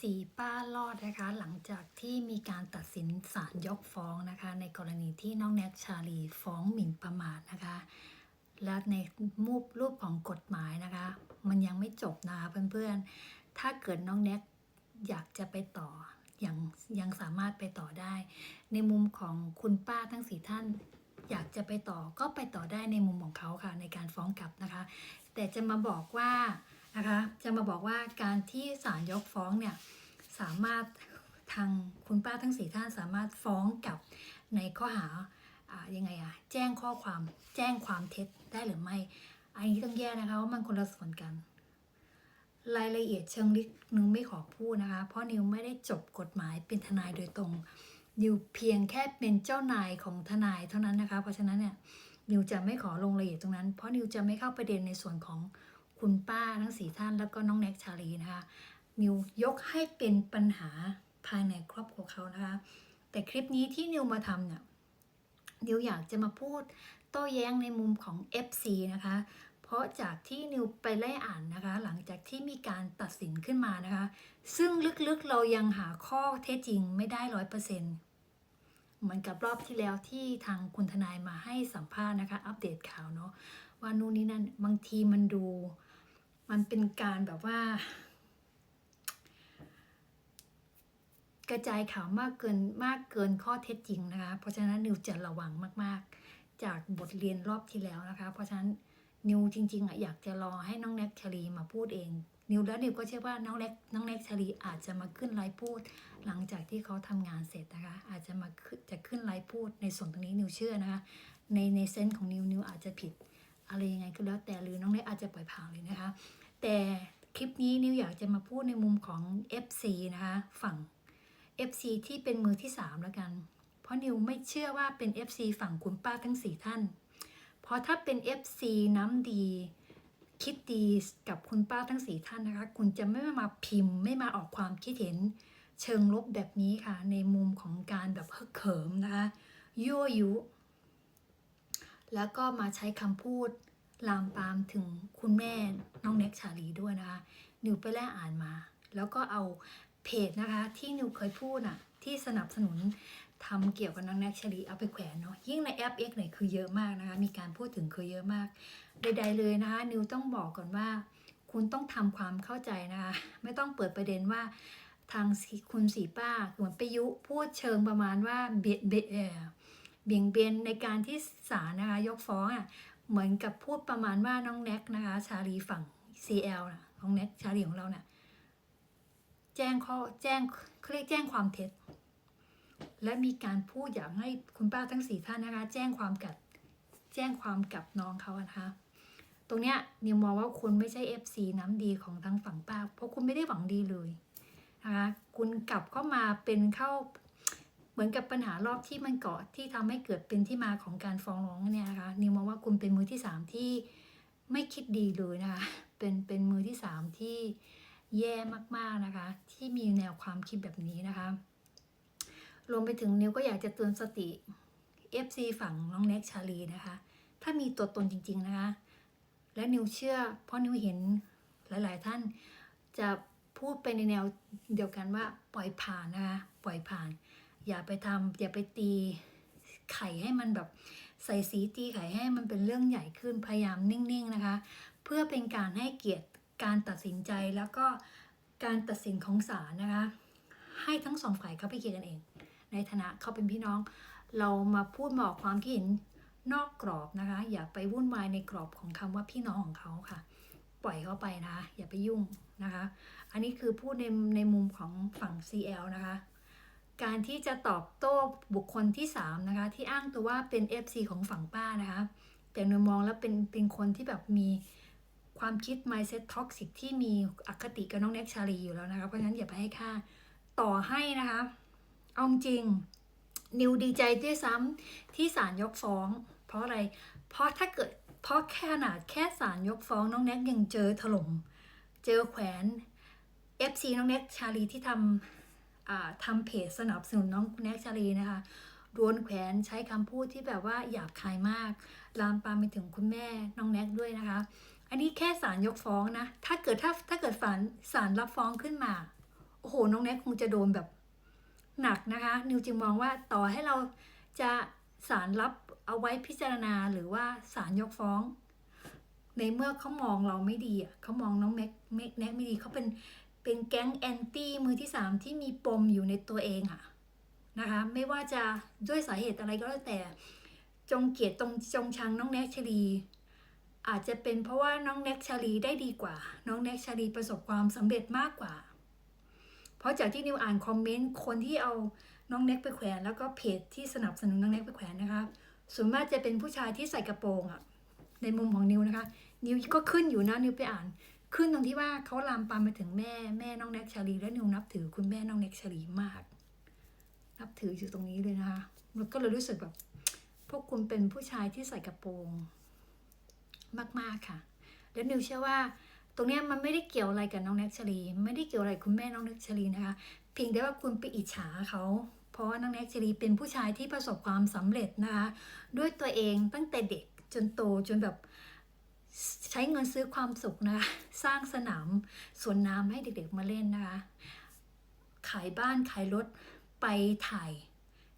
สีป้ารอดนะคะ หลังจากที่มีการตัดสินศาลยกฟ้องนะคะ ในกรณีที่น้องแน็กชาลีฟ้องหมิ่นประมาทนะคะ และในรูปรูปของกฎหมายนะคะ มันยังไม่จบนะคะเพื่อนๆ ถ้าเกิดน้องแน็กอยากจะไปต่อยังยังสามารถไปต่อได้ ในมุมของคุณป้าทั้งสี่ท่าน อยากจะไปต่อก็ไปต่อได้ในมุมของเขาค่ะในการฟ้องกลับนะคะ แต่จะมาบอกว่า นะคะจะมาบอกว่าการที่ศาลยกฟ้องเนี่ยสามารถทางคุณป้าทั้งสี่ท่านสามารถฟ้องกับในข้อหาอ่ายังไงอะแจ้งข้อความแจ้งความเท็จได้หรือไม่ อันนี้ต้องแยกนะคะว่ามันคนละส่วนกัน รายละเอียดเชิงลึกนิวไม่ขอพูดนะคะ เพราะนิวไม่ได้จบกฎหมายเป็นทนายโดยตรงนิวเพียงแค่เป็นเจ้านายของทนายเท่านั้นนะคะ เพราะฉะนั้นเนี่ยนิวจะไม่ขอลงรายละเอียดตรงนั้น เพราะนิวจะไม่เข้าประเด็นในส่วนของ คุณป้าทั้งสี่ท่านแล้วก็น้องแน็กชาลีนะคะนิวยกให้เป็นปัญหาภายในครอบครัวเขานะคะ แต่คลิปนี้ที่นิวมาทำเนี่ยนิวอยากจะมาพูดโต้แย้งในมุมของ FC นะคะ เพราะจากที่นิวไปไล่อ่านนะคะ หลังจากที่มีการตัดสินขึ้นมานะคะ ซึ่งลึกๆเรายังหาข้อเท็จจริงไม่ได้ร้อยเปอร์เซ็นต์เหมือนกับรอบที่แล้วที่ทางคุณทนายมาให้สัมภาษณ์นะคะ อัปเดตข่าวเนาะว่านู่นนี่นั่นบางทีมันดู มันเป็นการแบบว่า กระจายข่าวมากเกินมากเกินข้อเท็จจริงนะคะ เพราะฉะนั้นนิวจะระวังมาก ๆ จากบทเรียนรอบที่แล้วนะคะ เพราะฉะนั้นนิวจริงๆอะอยากจะรอให้น้องแน็กชลีมาพูดเอง นิวแล้วนิวก็เชื่อว่าน้องแน็กน้องแน็กชลีอาจจะมาขึ้นไลฟ์พูด หลังจากที่เขาทำงานเสร็จนะคะ อาจจะมาจะขึ้นไลฟ์พูดในส่วนตรงนี้นิวเชื่อนะคะ ในในเซนส์ของนิวนิวอาจจะผิด อะไรยังไงก็แล้วแต่หรือน้องแน็กอาจจะปล่อยผ่านเลยนะคะ แต่คลิปนี้นิวอยากจะมาพูดในมุมของ FC นะคะฝั่ง FC ที่เป็นมือที่3แล้วกัน เพราะนิวไม่เชื่อว่าเป็น FC ฝั่งคุณป้าทั้ง 4 ท่าน เพราะถ้าเป็น FC น้ำดีคิดดีกับคุณป้าทั้ง 4 ท่านนะคะ คุณจะไม่มาพิมพ์ ไม่มาออกความคิดเห็นเชิงลบแบบนี้ค่ะ ในมุมของการแบบเฮิกเขิมนะคะยั่วยุ แล้วก็มาใช้คำพูดลามปามถึงคุณแม่น้องเน็กชาลีด้วยนะคะนิวไปแลกอ่านมา แล้วก็เอาเพจนะคะที่นิวเคยพูดอะที่สนับสนุนทำเกี่ยวกับน้องแน็กชาลีเอาไปแขวนเนาะยิ่งในแอป X เนี่ยคือเยอะมากนะคะ มีการพูดถึงคือเยอะมาก ใด ๆ เลยนะคะ นิวต้องบอกก่อนว่า คุณต้องทำความเข้าใจนะคะ ไม่ต้องเปิดประเด็นว่าทางคุณสีป้าเหมือนไปยุพูดเชิงประมาณว่าเบียดเบียด เบี่ยงเบนในการที่ศาลนะคะยกฟ้องอะเหมือนกับพูดประมาณว่าน้องแน็กนะคะชาลีฝั่ง CL นะน้องแน็กชาลีของเราเนี่ยแจ้งข้อแจ้งเขาเรียกแจ้งความเท็จ และมีการพูดอยากให้คุณป้าทั้งสี่ท่านนะคะแจ้งความกับแจ้งความกับน้องเขาอะนะคะ ตรงเนี้ยนิวมองว่าคุณไม่ใช่ FC น้ำดีของทางฝั่งป้า เพราะคุณไม่ได้หวังดีเลยนะคะคุณกลับเข้ามาเป็นเข้า เหมือนกับปัญหารอบที่มันเกาะที่ทำให้เกิดเป็นที่มาของการฟ้องร้องเนี่ยนะคะนิวมองว่าคุณเป็นมือที่สามที่ไม่คิดดีเลยนะคะเป็นเป็นมือที่สามที่แย่มากๆนะคะ ที่มีแนวความคิดแบบนี้นะคะ รวมไปถึงนิวก็อยากจะเตือนสติ FC ฝั่งน้องแน็กชาลีนะคะ ถ้ามีตัวตนจริง ๆนะคะ และนิวเชื่อ เพราะนิวเห็นหลาย ๆ ท่านจะพูดไปในแนวเดียวกันว่าปล่อยผ่านนะคะ ปล่อยผ่าน อย่าไปทำอย่าไปตีไข่ให้มันแบบใส่สีตีไข่ให้มันเป็นเรื่องใหญ่ขึ้นพยายามนิ่งๆนะคะ เพื่อเป็นการให้เกียรติการตัดสินใจแล้วก็การตัดสินของศาลนะคะ ให้ทั้งสองฝ่ายเขาไปเคลียร์กันเอง ในฐานะเขาเป็นพี่น้อง เรามาพูดมาอกความคิดเห็นนอกกรอบนะคะ อย่าไปวุ่นวายในกรอบของคำว่าพี่น้องของเขาค่ะ ปล่อยเขาไปนะคะอย่าไปยุ่งนะคะ อันนี้คือพูดในในมุมของฝั่ง CL นะคะ การที่จะตอบโต้บุคคลที่3นะคะที่อ้างตัวว่าเป็น FC ของฝั่งป้านะคะแต่หนูมองแล้วเป็นเป็นคนที่แบบมีความคิด mindset toxic ที่มีอคติกับน้องแน็กชาลีอยู่แล้วนะคะเพราะฉะนั้นอย่าไปให้ค่าต่อให้นะคะเอาจริง นิวดีใจด้วยซ้ำที่ศาลยกฟ้อง เพราะอะไร เพราะถ้าเกิดเพราะแค่ขนาดแค่ศาลยกฟ้องน้องแน็กยังเจอถล่มเจอแขวน FC น้องแน็กชาลีที่ทำอ่า ทำเพจสนับสนุนน้องแน็กชาลีนะคะโดนแขวนใช้คำพูดที่แบบว่าหยาบคายมาก ลามปามไปถึงคุณแม่น้องแน็กด้วยนะคะ อันนี้แค่ศาลยกฟ้องนะ ถ้าเกิดถ้าถ้าเกิดศาลศาลรับฟ้องขึ้นมา โอ้โห น้องแน็กคงจะโดนแบบหนักนะคะ นิวจึงมองว่าต่อให้เราจะสารรับเอาไว้พิจารณาหรือว่าสารยกฟ้อง ในเมื่อเขามองเราไม่ดีอะเขามองน้องแม็กแม็กแน็กไม่ดีเขาเป็น เป็นแก๊งแอนตี้มือที่สามที่มีปมอยู่ในตัวเองอะนะคะไม่ว่าจะด้วยสาเหตุอะไรก็แล้วแต่ จงเกลียดตรงจงชังน้องแน็กชลีอาจจะเป็นเพราะว่าน้องแน็กชาลีได้ดีกว่า น้องแน็กชาลีประสบความสำเร็จมากกว่า เพราะจากที่นิวอ่านคอมเมนต์คนที่เอาน้องแน็กไปแขวน แล้วก็เพจที่สนับสนุนน้องแน็กไปแขวนนะคะส่วนมากจะเป็นผู้ชายที่ใส่กระโปรงอะในมุมของนิวนะคะ นิวก็ขึ้นอยู่นะนิวไปอ่าน ขึ้นตรงที่ว่าเขาลามปามไปถึงแม่แม่น้องแน็กชาลีและนิวนับถือคุณแม่น้องแน็กชาลีมาก นับถืออยู่ตรงนี้เลยนะคะแล้วก็เลยรู้สึกแบบพวกคุณเป็นผู้ชายที่ใส่กระโปรงมากๆค่ะ แล้วนิวเชื่อว่า ตรงนี้มันไม่ได้เกี่ยวอะไรกับน้องแน็กชาลี ไม่ได้เกี่ยวอะไรคุณแม่น้องแน็กชาลีนะคะ เพียงแต่ว่าคุณไปอิจฉาเขา เพราะว่าน้องแน็กชาลีเป็นผู้ชายที่ประสบความสำเร็จนะคะด้วยตัวเองตั้งแต่เด็กจนโตจนแบบ ใช้เงินซื้อความสุขนะคะสร้างสนามสวนน้ำให้เด็กๆมาเล่นนะคะขายบ้านขายรถไปถ่าย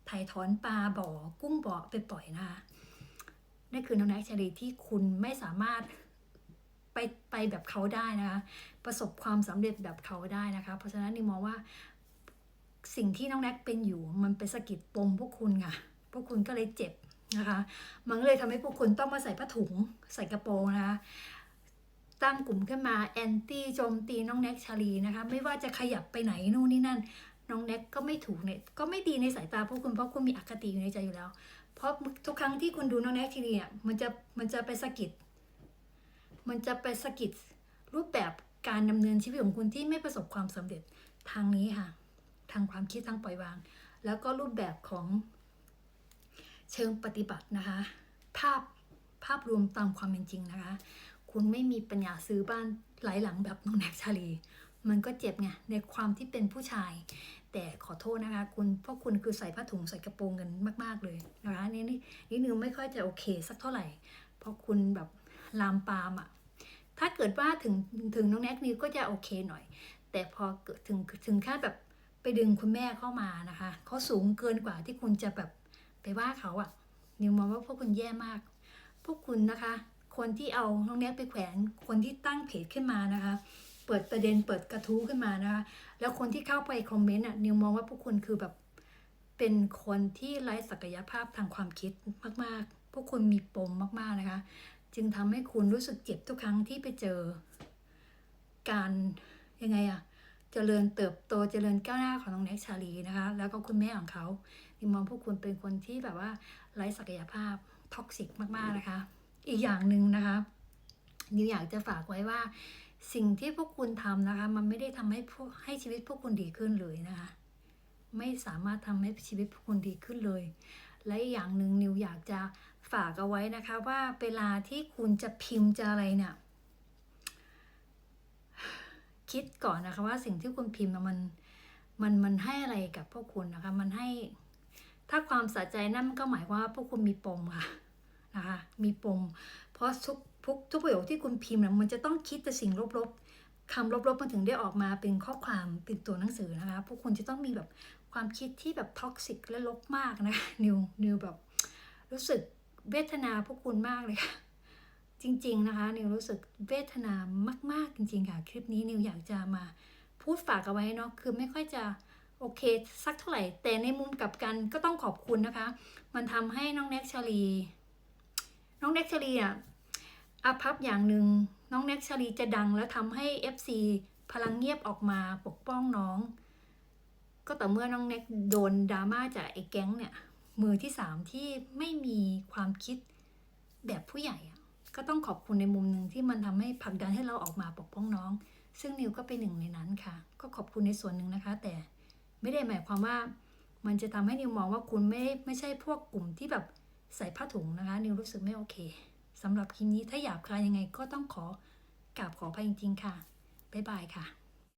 ถ่ายถอนปลาบ่อ กุ้งบ่อไปปล่อยนะคะนั่นคือน้องแน็กชาลีที่คุณไม่สามารถไปไปแบบเขาได้นะคะ ประสบความสำเร็จแบบเขาได้นะคะ เพราะฉะนั้นนี่มองว่าสิ่งที่น้องแน็กเป็นอยู่มันเป็นสะกิดปมพวกคุณค่ะพวกคุณก็เลยเจ็บ นะคะ มันก็เลยทำให้พวกคุณต้องมาใส่ผ้าถุงใส่กระโปรงนะคะ ตั้งกลุ่มขึ้นมาแอนตี้โจมตีน้องแน็กชาลีนะคะ ไม่ว่าจะขยับไปไหนนู่นนี่นั่น น้องแน็กก็ไม่ถูกเนี่ยก็ไม่ดีในสายตาพวกคุณเพราะคุณมีอคติอยู่ในใจอยู่แล้ว เพราะทุกครั้งที่คุณดูน้องแน็กทีเนี่ยมันจะมันจะไปสะกิด มันจะไปสะกิดรูปแบบการดำเนินชีวิตของคุณที่ไม่ประสบความสำเร็จทางนี้ค่ะ ทางความคิดทางปล่อยวาง แล้วก็รูปแบบของ เชิงปฏิบัตินะคะ ภาพภาพรวมตามความเป็นจริงนะคะ คุณไม่มีปัญญาซื้อบ้านหลายหลังแบบน้องแน็กชาลี มันก็เจ็บไงในความที่เป็นผู้ชาย แต่ขอโทษนะคะ คุณเพราะคุณคือใส่ผ้าถุงใส่กระโปรงกันมาก ๆเลยนะคะนี่นี่นี่นิวไม่ค่อยจะโอเคสักเท่าไหร่ เพราะคุณแบบลามปามอะถ้าเกิดว่าถึงถึงน้องแน็กนิวก็จะโอเคหน่อย แต่พอเกิดถึงถึงขั้นแบบไปดึงคุณแม่เข้ามานะคะเขาสูงเกินกว่าที่คุณจะแบบ ไปว่าเขาอะนิวมองว่าพวกคุณแย่มาก พวกคุณนะคะ คนที่เอาน้องแน็กไปแขวน คนที่ตั้งเพจขึ้นมานะคะ เปิดประเด็นเปิดกระทู้ขึ้นมานะคะ แล้วคนที่เข้าไปคอมเมนต์อะนิวมองว่าพวกคุณคือแบบเป็นคนที่ไร้ศักยภาพทางความคิดมาก ๆ พวกคุณมีปมมากๆนะคะ จึงทำให้คุณรู้สึกเจ็บทุกครั้งที่ไปเจอ การยังไงอะเจริญเติบโตเจริญก้าวหน้าของน้องแน็กชาลีนะคะ แล้วก็คุณแม่ของเขา นิวมองพวกคุณเป็นคนที่แบบว่าไร้ศักยภาพท็อกซิกมากๆนะคะ อีกอย่างหนึ่งนะคะนิวอยากจะฝากไว้ว่า สิ่งที่พวกคุณทำนะคะ มันไม่ได้ทำให้พวกให้ชีวิตพวกคุณดีขึ้นเลยนะคะ ไม่สามารถทำให้ชีวิตพวกคุณดีขึ้นเลย และอีกอย่างหนึ่งนิวอยากจะฝากเอาไว้นะคะ ว่าเวลาที่คุณจะพิมพ์จะอะไรเนี่ยคิดก่อนนะคะว่าสิ่งที่คุณพิมพ์มันมันมันให้อะไรกับพวกคุณนะคะ มันให้ ถ้าความสะใจนั่นมันก็หมายความว่าพวกคุณมีปมค่ะนะคะมีปม เพราะทุกทุกทุกประโยคที่คุณพิมพ์เนี่ยมันจะต้องคิดแต่สิ่งลบๆคำลบๆมันถึงได้ออกมาเป็นข้อความเป็นตัวหนังสือนะคะพวกคุณจะต้องมีแบบความคิดที่แบบท็อกซิกและลบมากนะคะนิวนิวแบบรู้สึกเวทนาพวกคุณมากเลยค่ะจริง ๆ นะคะนิวรู้สึกเวทนามาก ๆ จริง ๆ ค่ะ คลิปนี้นิวอยากจะมาพูดฝากเอาไว้เนาะคือไม่ค่อยจะ โอเค สักเท่าไหร่ แต่ในมุมกลับกันก็ต้องขอบคุณนะคะ มันทำให้น้องแน็กชาลี น้องแน็กชาลีอะอาพับอย่างหนึ่งน้องแน็กชาลีจะดังแล้วทำให้ FC พลังเงียบออกมาปกป้องน้อง ก็แต่เมื่อน้องแน็กโดนดราม่าจากไอ้แก๊งเนี่ย มือที่สามที่ไม่มีความคิดแบบผู้ใหญ่อะก็ต้องขอบคุณในมุมหนึ่งที่มันทำให้ผลักดันให้เราออกมาปกป้องน้อง ซึ่งนิวก็เป็นหนึ่งในนั้นค่ะ ก็ขอบคุณในส่วนหนึ่งนะคะ แต่ ไม่ได้หมายความว่า มันจะทำให้นิวมองว่าคุณไม่ไม่ใช่พวกกลุ่มที่แบบใส่ผ้าถุงนะคะ นิวรู้สึกไม่โอเคสำหรับคลิปนี้ถ้าหยาบคายยังไงก็ต้องขอกราบขออภัยจริง ๆ ค่ะบ๊ายบายค่ะ